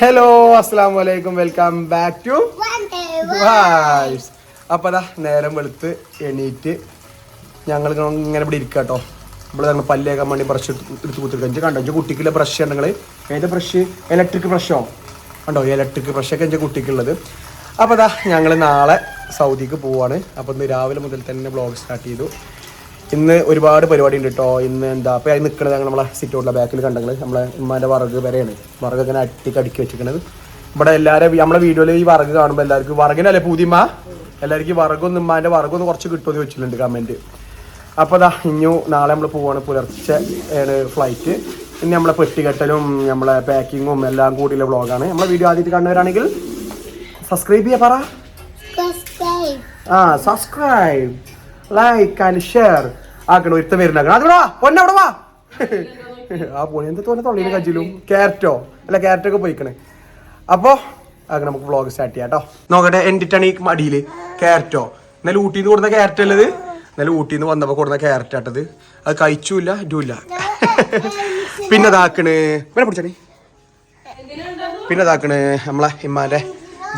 Hello അസ്സാം വലൈക്കും welcome back to vice അപ്പൊ അതാ നേരം വെളുത്ത് എണീറ്റ് ഞങ്ങൾ ഇങ്ങനെ ഇവിടെ ഇരിക്കുക കേട്ടോ ഇവിടെ ഞങ്ങൾ പല്ലേക്കാൻ വേണ്ടി ബ്രഷ് എടുത്ത് കുത്തിരിക്കുക കണ്ടോ? എന്റെ കുട്ടിക്കുള്ള ബ്രഷ് ഉണ്ടെങ്കിൽ ഏത് ബ്രഷ് ഇലക്ട്രിക് ബ്രഷോ കണ്ടോ? ഇലക്ട്രിക് ബ്രഷൊക്കെ എന്റെ കുട്ടിക്കുള്ളത്. അപ്പോൾ അതാ ഞങ്ങൾ നാളെ സൗദിക്ക് പോവാണ്. അപ്പോൾ ഇന്ന് രാവിലെ മുതൽ തന്നെ ബ്ലോഗ് സ്റ്റാർട്ട് ചെയ്തു. ഇന്ന് ഒരുപാട് പരിപാടി ഉണ്ട് കേട്ടോ ഇന്ന് എന്താ അപ്പോൾ അതിൽ നിൽക്കുന്നത് ഞങ്ങൾ നമ്മളെ സിറ്റോട്ടിലെ ബാക്കിൽ കണ്ടെങ്കിൽ നമ്മളെ ഉമ്മാന്റെ വറക് വരെയാണ്. വറക് അങ്ങനെ അട്ടി അടുക്കി വെച്ചിരിക്കുന്നത് ഇവിടെ എല്ലാവരും നമ്മളെ വീഡിയോയിൽ ഈ വറക് കാണുമ്പോൾ എല്ലാവർക്കും വറകിനല്ലേ പൂതിമ എല്ലാവർക്കും വറകൊന്ന് ഉമ്മാന്റെ വറകൊന്ന് കുറച്ച് കിട്ടുമെന്ന് വെച്ചിട്ടുണ്ട് കമന്റ് അപ്പോൾ അതാ ഇഞ്ഞു നാളെ നമ്മൾ പോവാണ് പുലർച്ചെ ആണ് ഫ്ലൈറ്റ് ഇനി നമ്മളെ പെട്ടികെട്ടലും നമ്മളെ പാക്കിങ്ങും എല്ലാം കൂടിയുള്ള വ്ളോഗാണ് നമ്മളെ വീഡിയോ ആദ്യമായിട്ട് കാണുന്നവരാണെങ്കിൽ സബ്സ്ക്രൈബ് ചെയ്യാ പറ. ആ സബ്സ്ക്രൈബ് ലൈക്ക് ആൻഡ് ഷെയർ ആക്കണം ഒരുത്ത വരുന്ന അത് വാ ആ പോണി എന്താ തോന്നെ തൊള്ളിയിൽ കജിലും ക്യാരറ്റോ അല്ല ക്യാരറ്റൊക്കെ പോയിക്കണേ. അപ്പോൾ അങ്ങനെ നമുക്ക് വ്ളോഗ് സ്റ്റാർട്ട് ചെയ്യാം കേട്ടോ നോക്കട്ടെ എന്റിട്ടാണ് ഈ മടിയിൽ ക്യാരറ്റോ ഇന്നലെ ഊട്ടിയിൽ നിന്ന് കൊടുന്ന ക്യാരറ്റ് ഉള്ളത് ഇന്നലെ ഊട്ടിയിൽ നിന്ന് വന്നപ്പോൾ കൊടുന്ന ക്യാരറ്റ് ആട്ടത് അത് കഴിച്ചൂല്ല ഇല്ല പിന്നെ ഇതാക്കണ്. പിന്നെ പിടിച്ചണേ പിന്നെ ഇതാക്കണ് നമ്മളെ ഇമ്മാന്റെ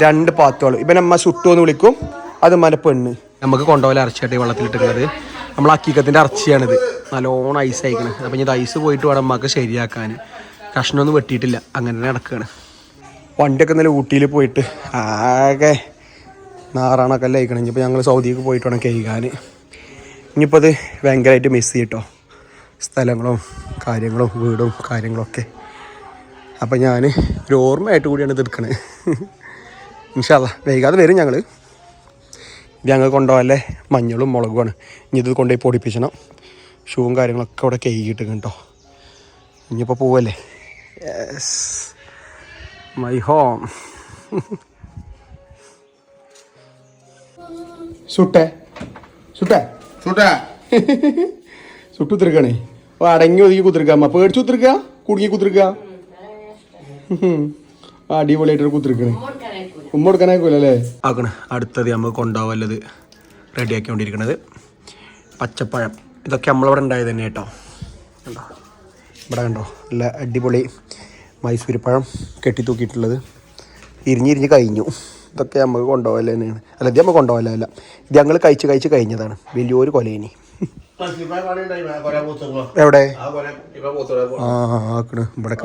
രണ്ട് പാത്തുകൾ. ഇവനമ്മ ചുട്ടു എന്ന് വിളിക്കും. അത് ഇമ്മാന്റെ പെണ്ണ്. നമുക്ക് കൊണ്ടുപോലെ ഇറച്ചിയായിട്ട് വെള്ളത്തിലിട്ടുള്ളത് നമ്മൾ അക്കീക്കത്തിന്റെ ഇറച്ചിയാണിത്. നല്ലോണം ഐസ് അയക്കണ് അപ്പം ഇത് ഐസ് പോയിട്ട് വേണം നമുക്ക് ശരിയാക്കാൻ കഷ്ണമൊന്നും വെട്ടിയിട്ടില്ല. അങ്ങനെ തന്നെ നടക്കുകയാണ് വണ്ടിയൊക്കെ ഇന്നലെ ഊട്ടിയിൽ പോയിട്ട് ആകെ നാറാണൊക്കെ അല്ലേ അയക്കണം ഇനിയിപ്പോൾ ഞങ്ങൾ സൗദിക്ക് പോയിട്ട് വേണം കഴുകാൻ ഇനിയിപ്പോൾ അത് ഭയങ്കരമായിട്ട് മിസ് ചെയ്യട്ടോ. സ്ഥലങ്ങളും കാര്യങ്ങളും വീടും കാര്യങ്ങളൊക്കെ അപ്പം ഞാൻ ഒരു ഓർമ്മയായിട്ട് കൂടിയാണ് ഇത് എടുക്കണത് ഇൻഷാല്ല വൈകാതെ വരും ഞങ്ങൾ ഞങ്ങൾ കൊണ്ടുപോകല്ലേ? മഞ്ഞളും മുളകുമാണ്. ഇനി ഇത് കൊണ്ടുപോയി പൊടിപ്പിച്ചണം. ഷൂവും കാര്യങ്ങളൊക്കെ അവിടെ കഴുകിയിട്ട് കേട്ടോ. ഇനിയിപ്പോൾ പോവല്ലേ? യെസ് മൈ ഹോം സുട്ടേ. സുട്ടേ. സുട്ടേ. സുട്ടു കുത്തിരിക്കണേ. ഓ അടങ്ങി ഒതുക്കി കുത്തിരിക്കുക അമ്മ പേടിച്ചു കുത്തിരിക്കുക കുടുങ്ങി കുത്തിരിക്കുക അടിപൊളിയായിട്ട് കുത്തിരിക്കണേ. ഉമ്മ കൊടുക്കാനായിക്കൂലല്ലേ? ആക്കണ. അടുത്തത് കൊണ്ടുപോകല്ലത് റെഡി ആക്കിക്കൊണ്ടിരിക്കണത് പച്ചപ്പഴം. ഇതൊക്കെ നമ്മളവിടെ ഉണ്ടായത് തന്നെ കേട്ടോ. കണ്ടോ? ഇവിടെ കണ്ടോ? നല്ല അടിപൊളി മൈസൂരി പഴം കെട്ടി തൂക്കിയിട്ടുള്ളത്. ഇരിഞ്ഞിരിഞ്ഞ് കഴിഞ്ഞു. ഇതൊക്കെ നമുക്ക് കൊണ്ടുപോകല്ല തന്നെയാണ്. അല്ല ഇത് നമുക്ക് കൊണ്ടുപോകല്ല അല്ല ഇത് ഞങ്ങൾ കഴിച്ച് കഴിച്ച് കഴിഞ്ഞതാണ്. വലിയൊരു കൊലേനി എവിടെ? ആ ആക്കണ്. ഇവിടെ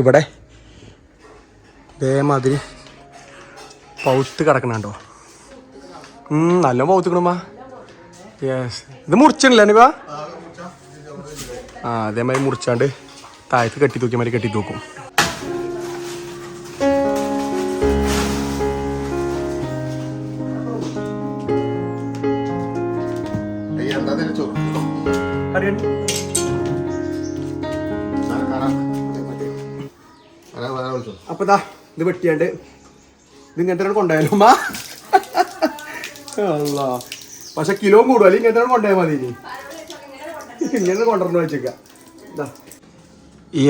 ഇവിടെ ഇതേമാതിരി പൗത്ത് കിടക്കണുണ്ടോ? നല്ല പൗത്തുക്കണമ്മ. യെസ് ഇത് മുറിച്ചിട്ടില്ല നിവ ആ അതേമാതിരി മുറിച്ചാണ്ട് താഴത്ത് കെട്ടി തൂക്കിയ മാതിരി കെട്ടി തൂക്കും. അപ്പൊ ദാ ഇത് വെട്ടിയാണ്ട് ഇത് ഇങ്ങനത്തെ കൊണ്ടുപോയാലോ അമ്മ അല്ല പക്ഷെ കിലോ കൂടും. അല്ലെങ്കിൽ ഇങ്ങനത്തെ കൊണ്ടുപോയാൽ മതി ഇനി. ഇങ്ങനെ കൊണ്ടുവരണം വെച്ചേക്ക.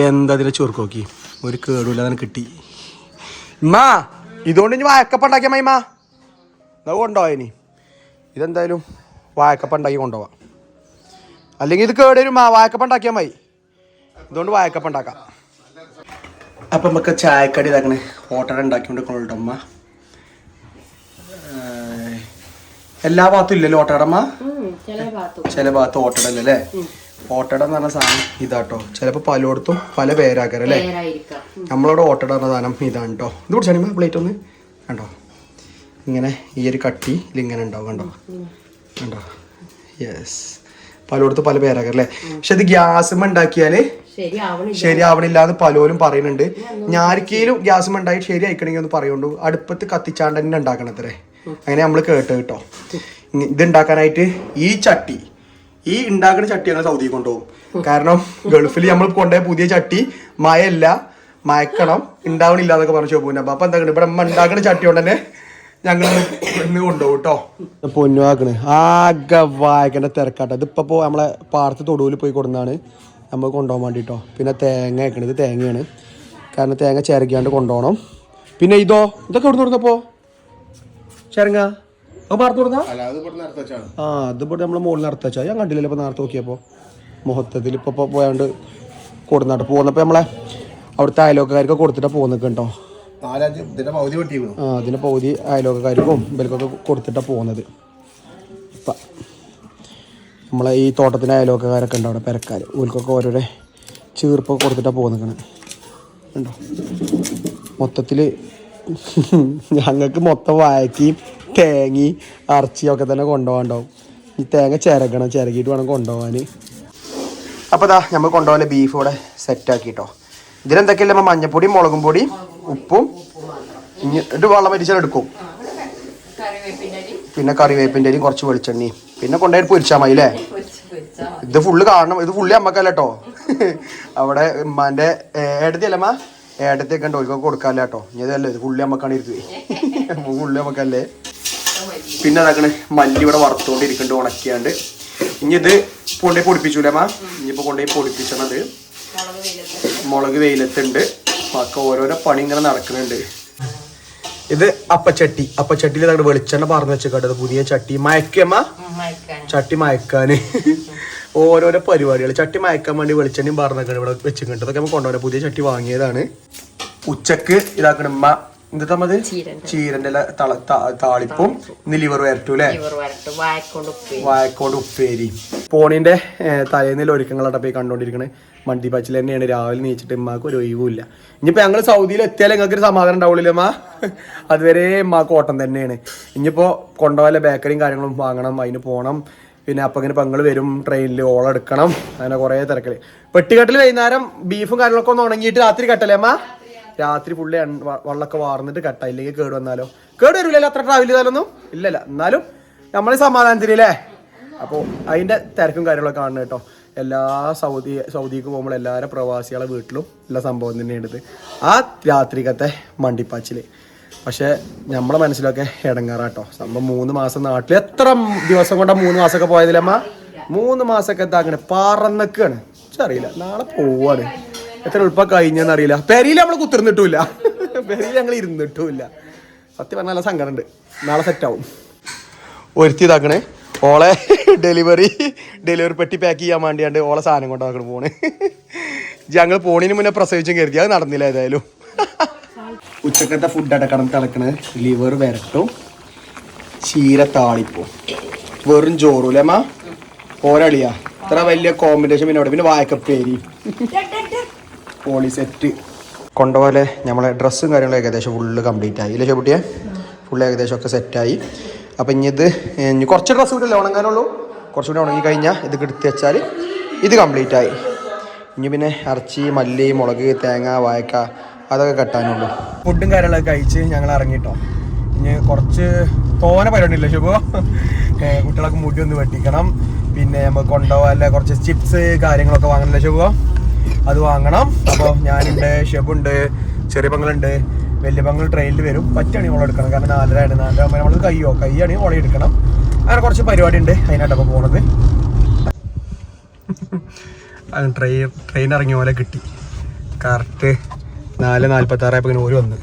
എന്താ ചോറ് നോക്കി? ഒരു കേടുമില്ലാതെ കിട്ടി. മാ ഇതുകൊണ്ട് ഇനി വായക്കപ്പ ഉണ്ടാക്കിയ മൈമ അത് ഇനി. ഇതെന്തായാലും വായക്കപ്പ ഉണ്ടാക്കി കൊണ്ടുപോവാം. അല്ലെങ്കിൽ ഇത് കേടുവരും മാ വായക്കപ്പ ഉണ്ടാക്കിയാൽ മതി. ഇതുകൊണ്ട് വായക്കപ്പ ഉണ്ടാക്കാം. അപ്പം നമുക്ക് ചായക്കടി ഇതാക്കണേ. ഓട്ടട ഉണ്ടാക്കിക്കൊണ്ട് അമ്മ ഏഹ്, എല്ലാ ഭാഗത്തും ഇല്ലല്ലോ ഓട്ടടമ്മ ചില ഭാഗത്ത്. ഓട്ടട അല്ലേ ഓട്ടട എന്ന് പറഞ്ഞ സാധനം ഇതാട്ടോ. ചിലപ്പോൾ പലയിടത്തും പല പേരാക്കാരം അല്ലേ? നമ്മളോട് ഓട്ടട പറഞ്ഞ സാധനം ഇതാണ് കേട്ടോ ഇത് പിടിച്ചാണി പ്ലേറ്റ് ഒന്ന്? കണ്ടോ? ഇങ്ങനെ ഈ ഒരു കട്ടി ഇങ്ങനെ ഉണ്ടാവും കണ്ടോ? കണ്ടോ? യെസ് പലയിടത്തും പല പേരാക്കാറ് അല്ലേ പക്ഷെ അത് ഗ്യാസ് ഉണ്ടാക്കിയാൽ ശരിയാവണില്ല. എന്ന് പലരും പറയുന്നുണ്ട്. ഞാരിക്കയിലും ഗ്യാസ് ഉണ്ടായി ശരി അയക്കണമെങ്കിൽ ഒന്ന് പറയുള്ളൂ. അടുപ്പത്ത് കത്തിച്ചാണ്ട് തന്നെ ഉണ്ടാക്കണത്രേ അങ്ങനെ നമ്മൾ കേട്ട്. കേട്ടോ ഇത് ഉണ്ടാക്കാനായിട്ട് ഈ ചട്ടി ഈ ഉണ്ടാക്കുന്ന ചട്ടി ഞങ്ങൾ സൗദി കൊണ്ടുപോകും. കാരണം ഗൾഫിൽ നമ്മൾ കൊണ്ടുപോയ പുതിയ ചട്ടി മയല്ല മയക്കണം ഉണ്ടാവണില്ല എന്നൊക്കെ പറഞ്ഞു പോകുന്ന അപ്പൊ അപ്പൊ എന്താ ഇവിടെ അമ്മ ഉണ്ടാക്കുന്ന ചട്ടി കൊണ്ട് തന്നെ ഞങ്ങൾ ഇന്ന് കൊണ്ടുപോകും കേട്ടോ പൊന്നുവാക്കണ് ആകെ വായിക്കേണ്ട തിരക്കാട്ടോ. ഇതിപ്പോ നമ്മളെ പാടത്ത് തൊടുവിൽ പോയി കൊടുന്നാണ് നമ്മൾ കൊണ്ടുപോകാൻ വേണ്ടിട്ടോ. പിന്നെ തേങ്ങ വെക്കണത് ഇത് തേങ്ങയാണ്. കാരണം തേങ്ങ ചിരകിയാണ്ട് കൊണ്ടുപോകണം. പിന്നെ ഇതോ ഇതൊക്കെ എവിടെ കൊടുത്തപ്പോ? ചിരങ്ങ? ഇവിടെ ആ അത് ഇവിടെ നമ്മൾ മുകളിൽ നടത്തച്ചാ ഞാൻ കണ്ടില്ലല്ലോ ഇപ്പൊ നേരത്തെ നോക്കിയപ്പോ. മൊത്തത്തിൽ ഇപ്പൊ പോയാണ്ട് കൊടുന്നാട്ട് പോകുന്നപ്പോ നമ്മളെ അവിടുത്തെ അയലോക്കാർക്ക് കൊടുത്തിട്ടാ പോകുന്നൊക്കെ കേട്ടോ ആ അതിന് പകുതി അയലോക്കാർക്കും ഇവർക്കൊക്കെ കൊടുത്തിട്ടാണ് പോകുന്നത്. ഇപ്പം നമ്മളെ ഈ തോട്ടത്തിന്റെ അയലോക്കാരൊക്കെ ഉണ്ട് അവിടെ പെരക്കാർ ഓൽക്കൊക്കെ ഓരോരോ ചീർപ്പൊക്കെ കൊടുത്തിട്ടാണ് പോകുന്നത് ഉണ്ടോ മൊത്തത്തിൽ ഞങ്ങൾക്ക് മൊത്തം വായക്കയും തേങ്ങയും അറച്ചിയൊക്കെ തന്നെ കൊണ്ടുപോകാണ്ടാവും ഈ തേങ്ങ ചിരകണം ചിരകിയിട്ട് വേണം കൊണ്ടുപോകാൻ അപ്പോൾ ഇതാ നമ്മൾ കൊണ്ടുപോകാൻ ബീഫ് ഇവിടെ സെറ്റാക്കി കേട്ടോ ഇതിലെന്തൊക്കെയല്ലേ നമ്മൾ മഞ്ഞപ്പൊടിയും മുളകും പൊടിയും ഉപ്പും ഇനി ഒരു വെള്ളം വരിച്ചാൽ എടുക്കും. പിന്നെ കറിവേപ്പിന്റെ അരി കുറച്ച് വെളിച്ചെണ്ണയും. പിന്നെ കൊണ്ടുപോയി പൊരിച്ചാൽ മതി അല്ലേ? ഇത് ഫുള്ള് കാണണം. ഇത് ഫുള്ളി അമ്മക്കല്ല കേട്ടോ അവിടെ ഉമ്മാന്റെ ഏടത്തി അല്ലമ്മ ഏടത്തേക്ക് ഉണ്ട്. ഒരിക്കൽ കൊടുക്കാല്ല കേട്ടോ ഇനി അതല്ലേ ഇത് ഫുള്ളി അമ്മക്കാണ് ഇരുത്തി ഫുള്ളി അമ്മക്കല്ലേ? പിന്നെ അതാക്കണ് മല്ലി ഇവിടെ വറുത്തുകൊണ്ടിരിക്കുന്നുണ്ട് ഉണക്കിയാണ്ട്. ഇനി ഇത് കൊണ്ടുപോയി പൊടിപ്പിച്ചൂലേ അമ്മ ഇനിയിപ്പോ കൊണ്ടുപോയി പൊടിപ്പിച്ചത് മുളക് വെയിലത്തുണ്ട്. ഒക്കെ ഓരോരോ പണി ഇങ്ങനെ നടക്കുന്നുണ്ട്. ഇത് അപ്പച്ചട്ടി. അപ്പച്ചട്ടിയിൽ നമ്മുടെ വെളിച്ചെണ്ണ പറഞ്ഞു വെച്ചേക്കട്ടത് പുതിയ ചട്ടി മയക്കമ്മ ചട്ടി മയക്കാന്. ഓരോരോ പരിപാടികൾ ചട്ടി മയക്കാൻ വേണ്ടി വെളിച്ചെണ്ണയും പറഞ്ഞൊക്കെ ഇവിടെ വെച്ചിട്ടുണ്ട്. അതൊക്കെ നമ്മൾ കൊണ്ടുപോകാൻ പുതിയ ചട്ടി വാങ്ങിയതാണ്. ഉച്ചയ്ക്ക് ഇതാക്കണ ഉമ്മ. എന്താ മതി ചീരന്റെ താളിപ്പും ഇന്ന് ലിവർ വരട്ടു. അല്ലേ വായക്കോട് ഉപ്പേരി പോണിന്റെ തലേന്നിൽ ഒരുക്കങ്ങളായിട്ട് പോയി മണ്ടി മണ്ടിപ്പാച്ചിൽ തന്നെയാണ്. രാവിലെ നീച്ചിട്ട് ഉമ്മാക്ക് ഒരു ഒഴിവുമില്ല. ഇനിയിപ്പോ ഞങ്ങൾ സൗദിയിൽ എത്തിയാൽ ഞങ്ങൾക്ക് ഒരു സമാധാനം ഉണ്ടാവില്ല അമ്മ അതുവരെ ഉമ്മാക്ക് ഓട്ടം തന്നെയാണ്. ഇനിയിപ്പോ കൊണ്ടുപോകാൻ ബേക്കറിയും കാര്യങ്ങളും വാങ്ങണം അതിന് പോകണം പിന്നെ അപ്പം ഇങ്ങനെ പങ്ങൾ വരും ട്രെയിനിൽ ഓളം എടുക്കണം. അങ്ങനെ കുറേ തിരക്കൽ. പെട്ടിക്കട്ടിൽ വൈകുന്നേരം ബീഫും കാര്യങ്ങളൊക്കെ ഒന്ന് ഉണങ്ങിയിട്ട് രാത്രി കട്ടല്ലേ അമ്മ രാത്രി ഫുള്ള് വെള്ളമൊക്കെ വാർന്നിട്ട് കട്ട. ഇല്ലെങ്കിൽ കേട് വന്നാലോ? കേട് വരില്ലല്ലോ അത്ര ട്രാവൽ ചെയ്താലൊന്നും? ഇല്ലല്ല. എന്നാലും നമ്മൾ സമാധാനത്തിലല്ലേ അപ്പോൾ അതിന്റെ തിരക്കും കാര്യങ്ങളൊക്കെ കാണണം കേട്ടോ. എല്ലാ സൗദി സൗദിക്ക് പോകുമ്പോൾ എല്ലാവരും പ്രവാസികളെ വീട്ടിലും എല്ലാ സംഭവം തന്നെയാണ് ഇത്. ആ രാത്രിക്കത്തെ മണ്ടിപ്പാച്ചിൽ പക്ഷേ നമ്മളെ മനസ്സിലൊക്കെ ഇടങ്ങാറാട്ടോ സംഭവം മൂന്ന് മാസം നാട്ടിൽ എത്ര ദിവസം കൊണ്ടാ മൂന്ന് മാസമൊക്കെ പോയതിലമ്മ മൂന്ന് മാസമൊക്കെ എന്താക്കണേ പറന്നൊക്കെയാണ് അറിയില്ല നാളെ പോവാണ്. എത്ര എളുപ്പം കഴിഞ്ഞെന്ന് അറിയില്ല. പെരിയിൽ നമ്മൾ കുത്തിർന്നിട്ടുമില്ല പെരിയിൽ ഞങ്ങൾ ഇരുന്നിട്ടുമില്ല. സത്യം പറഞ്ഞാൽ നല്ല സങ്കടമുണ്ട് നാളെ സെറ്റാവും ഒരുത്തി ഇതാക്കണേ. ഓളെ ഡെലിവറി ഡെലിവറി പെട്ടി പാക്ക് ചെയ്യാൻ വേണ്ടിയാണ്ട് ഓളെ സാധനം കൊണ്ടാക്കണം പോണ്. ഞങ്ങൾ പോണിന് മുന്നേ പ്രസവിച്ചും കരുതി അത് നടന്നില്ല ഏതായാലും. ഉച്ചക്കത്തെ ഫുഡ് അടക്കണം തിളക്കണ. ലിവർ വരട്ടും. ചീര താളിപ്പോ. വെറും ചോറും ഓരളിയാ പോരളിയാ. ഇത്ര വലിയ കോമ്പിനേഷൻ പിന്നെ അവിടെ പിന്നെ വായക്കപ്പേരി പോളി സെറ്റ് കൊണ്ടുപോലെ നമ്മളെ ഡ്രസ്സും കാര്യങ്ങളും ഏകദേശം ഫുള്ള് കംപ്ലീറ്റ് ആയി. ഇല്ലേ ചെപ്പുട്ടിയെ ഫുള്ള് ഏകദേശം ഒക്കെ സെറ്റായി അപ്പം ഇനി ഇത് ഇനി കുറച്ച് ഡ്രസ്സ് കൂടി അല്ലേ ഉണങ്ങാനുള്ളൂ? കുറച്ചുകൂടി ഉണങ്ങി കഴിഞ്ഞാൽ ഇത് എടുത്ത് വെച്ചാൽ ഇത് കംപ്ലീറ്റ് ആയി. ഇനി പിന്നെ ഇറച്ചി മല്ലി മുളക് തേങ്ങ വായക്ക അതൊക്കെ കെട്ടാനുള്ളൂ. ഫുഡും കാര്യങ്ങളൊക്കെ കഴിച്ച് ഞങ്ങൾ ഇറങ്ങിട്ടോ. ഇനി കുറച്ച് തോനെ പരിപാടി ഇല്ല ശുഭോ? കുട്ടികളൊക്കെ മുടി ഒന്ന് വെട്ടിക്കണം. പിന്നെ നമുക്ക് കൊണ്ടുപോകാൻ കുറച്ച് ചിപ്സ് കാര്യങ്ങളൊക്കെ വാങ്ങണല്ലേ ശുഭോ? അത് വാങ്ങണം. അപ്പോൾ ഞാനുണ്ട് ഷെബുണ്ട് ചെറിയ പങ്ങളുണ്ട്. വലിയ പങ്ങൾ ട്രെയിനിൽ വരും. പറ്റാണെങ്കിൽ ഓളം എടുക്കണം. കാരണം നാലരയാണ് നാലര ആകുമ്പോൾ നമ്മൾ കയ്യോ? കൈയാണെങ്കിൽ ഓളം എടുക്കണം. അങ്ങനെ കുറച്ച് പരിപാടി ഉണ്ട് അതിനായിട്ടപ്പോൾ പോണത് ട്രെയിൻ ട്രെയിൻ ഇറങ്ങിയ പോലെ കിട്ടി. കറക്റ്റ് നാല് നാൽപ്പത്താറായപ്പോൾ ഇങ്ങനെ ഓര് വന്ന്.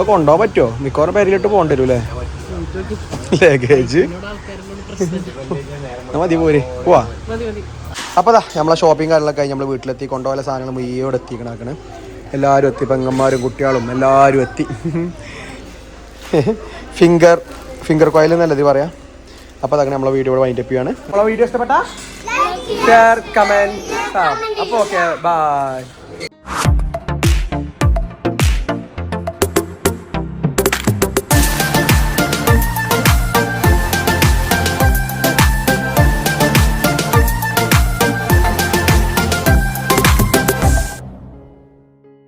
ഇതൊക്കെ കൊണ്ടുപോകാൻ പറ്റുമോ മിക്കവാറും പേരിലിട്ട് പോകേണ്ടി വരും അല്ലേ ലഗേജ് മതി പോരെ. പോവാ. അപ്പോൾ അതാ നമ്മളെ ഷോപ്പിംഗ് കാര്യങ്ങളൊക്കെ കഴിഞ്ഞ് നമ്മൾ വീട്ടിലെത്തി. കൊണ്ടുപോയ സാധനങ്ങൾ മുയ്യോടെ എത്തിക്കണാക്കണ്. എല്ലാവരും എത്തി പെങ്ങന്മാരും കുട്ടികളും എല്ലാവരും എത്തി. ഫിംഗർ ഫിംഗർ കോയിൽ എന്നല്ല ഇത് പറയാം? അപ്പോൾ അതൊക്കെ നമ്മളെ വീഡിയോ വൈൻഡ് അപ്പ് ചെയ്യാണ് നമ്മളെ വീഡിയോ ഇഷ്ടപ്പെട്ട? ഷെയർ കമന്റ് അപ്പൊ ഓക്കെ ബൈ